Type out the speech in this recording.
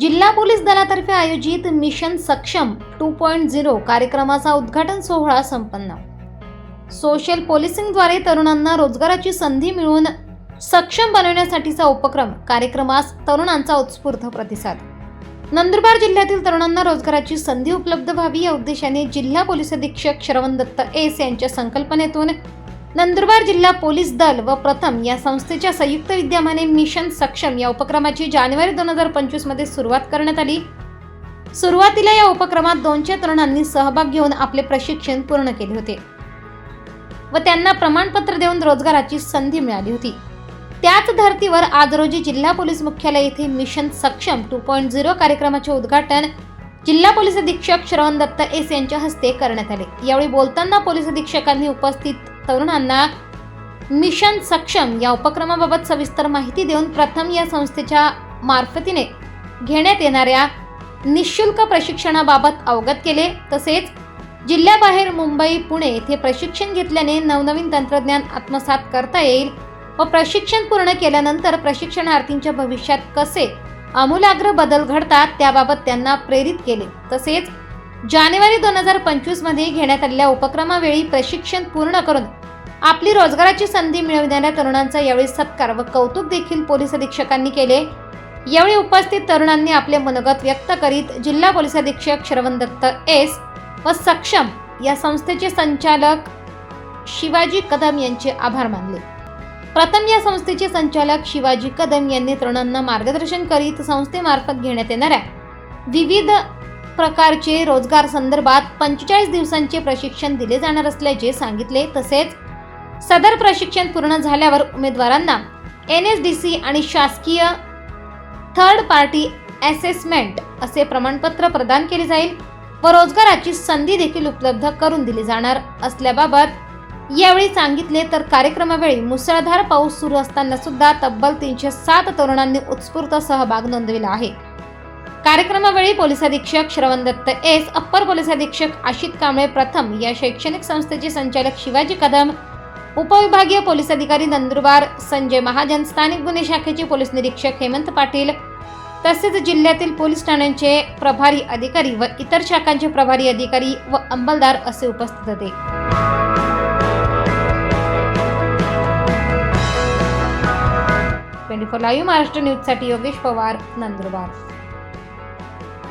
जिल्हा पोलीस दलातर्फे आयोजित मिशन सक्षम टू पॉईंट झिरो कार्यक्रमाचा उद्घाटन सोहळा संपन्न. सोशल पोलिसिंगद्वारे तरुणांना रोजगाराची संधी मिळवून सक्षम बनवण्यासाठीचा उपक्रम कार्यक्रमास तरुणांचा उत्स्फूर्त प्रतिसाद. नंदुरबार जिल्ह्यातील तरुणांना रोजगाराची संधी उपलब्ध व्हावी या उद्देशाने जिल्हा पोलीस अधीक्षक श्रवण दत्त एस यांच्या संकल्पनेतून नंदुरबार जिल्हा पोलीस दल व प्रथम या संस्थेच्या संयुक्त विद्यमाने मिशन सक्षम या उपक्रमाची जानेवारी दोन हजार पंचवीसमध्ये सुरुवात करण्यात आली. सुरुवातीला या उपक्रमात दोनशे तरुणांनी सहभाग घेऊन आपले प्रशिक्षण पूर्ण केले होते व त्यांना प्रमाणपत्र देऊन रोजगाराची संधी मिळाली होती. त्याच धर्तीवर आज रोजी जिल्हा पोलीस मुख्यालय येथे मिशन सक्षम टू पॉईंट झिरो कार्यक्रमाचे उद्घाटन जिल्हा पोलीस अधीक्षक श्रवण दत्त एस यांच्या हस्ते करण्यात आले. यावेळी बोलताना पोलीस अधीक्षकांनी उपस्थित तरुणांना मिशन सक्षम या उपक्रमाबाबत सविस्तर माहिती देऊन प्रथम या संस्थेच्या मार्फतीने घेण्यात येणाऱ्या निशुल्क प्रशिक्षणाबाबत अवगत केले. तसेच जिल्ह्याबाहेर मुंबई पुणे येथे प्रशिक्षण घेतल्याने नवनवीन तंत्रज्ञान आत्मसात करता येईल व प्रशिक्षण पूर्ण केल्यानंतर प्रशिक्षणार्थींच्या भविष्यात कसे आमूलाग्र बदल घडतात त्याबाबत त्यांना प्रेरित केले. तसेच जानेवारी दोन हजार पंचवीसमध्ये घेण्यात आलेल्या उपक्रमावेळी प्रशिक्षण पूर्ण करून आपली रोजगाराची संधी मिळविणाऱ्या तरुणांचा यावेळी सत्कार व कौतुक देखील पोलीस अधीक्षकांनी केले. यावेळी उपस्थित तरुणांनी आपले मनोगत व्यक्त करीत जिल्हा पोलीस अधीक्षक श्रवण दत्त एस व सक्षम या संस्थेचे संचालक शिवाजी कदम यांचे आभार मानले. प्रथम या संस्थेचे संचालक शिवाजी कदम यांनी तरुणांना मार्गदर्शन करीत संस्थेमार्फत घेण्यात येणाऱ्या विविध प्रकारचे रोजगार संदर्भात पंचेचाळीस दिवसांचे प्रशिक्षण दिले जाणार असल्याचे सांगितले. तसेच सदर प्रशिक्षण पूर्ण झाल्यावर उमेदवारांना एन एस डी सी आणि शासकीय थर्ड पार्टी असेसमेंट असे प्रमाणपत्र प्रदान केले जाईल व रोजगाराची संधी देखील उपलब्ध करून दिली जाणार असल्याबाबत यावेळी सांगितले तर कार्यक्रमावेळी मुसळधार पाऊस सुरू असताना सुद्धा तब्बल तीनशे सात तरुणांनी उत्स्फूर्त सहभाग नोंदविला आहे. कार्यक्रमावेळी पोलीस अधीक्षक श्रवण दत्त एस अप्पर पोलीस अधीक्षक आशित कांबळे प्रथम या शैक्षणिक संस्थेचे संचालक शिवाजी कदम उपविभागीय पोलीस अधिकारी नंदुरबार संजय महाजन स्थानिक गुन्हे शाखेचे पोलीस निरीक्षक हेमंत पाटील तसेच जिल्ह्यातील पोलीस ठाण्यांचे प्रभारी अधिकारी व इतर शाखांचे प्रभारी अधिकारी व अंमलदार असे उपस्थित होते. ट्वेंटी फोर लाईव्ह महाराष्ट्र न्यूजसाठी योगेश पवार नंदुरबार.